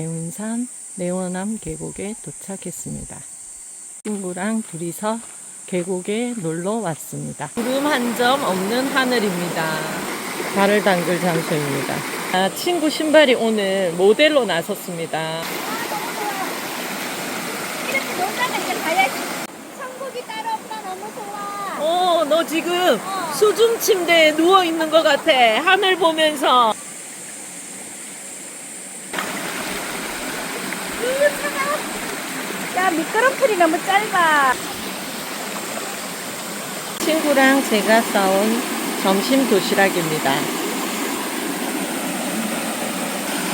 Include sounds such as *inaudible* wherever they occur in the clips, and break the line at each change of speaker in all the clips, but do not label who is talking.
대운산 내원암 계곡에 도착했습니다. 친구랑 둘이서 계곡에 놀러 왔습니다. 구름 한 점 없는 하늘입니다. 발을 담글 장소입니다. 아, 친구 신발이 오늘 모델로 나섰습니다.
이렇게 놀다가 이제 가야지. 천국이 따로 없다 너무 좋아.
어, 너 지금 수중 침대에 누워 있는 것 같아. 하늘 보면서.
으, 차가워. 야, 미끄럼틀이 너무 짧아.
친구랑 제가 싸온 점심 도시락입니다.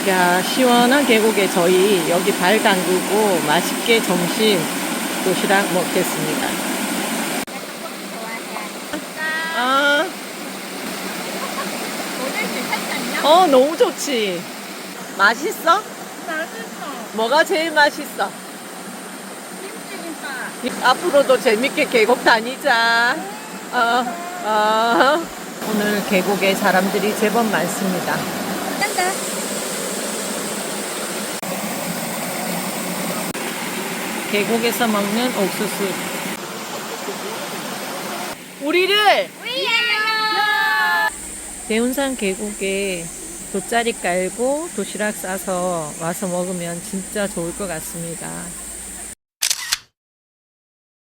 야, 시원한 계곡에 저희 여기 발 담그고 맛있게 점심 도시락 먹겠습니다.
아?
어, 너무 좋지. 맛있어?
맛있어.
뭐가 제일 맛있어?
김치김밥. *laughs*
앞으로도 재밌게 계곡 다니자. 어, 어. 오늘 계곡에 사람들이 제법 많습니다.
짠다.
계곡에서 먹는 옥수수. 우리를
위하여.
대운산 계곡에 돗자리 깔고 도시락 싸서 와서 먹으면 진짜 좋을 것 같습니다.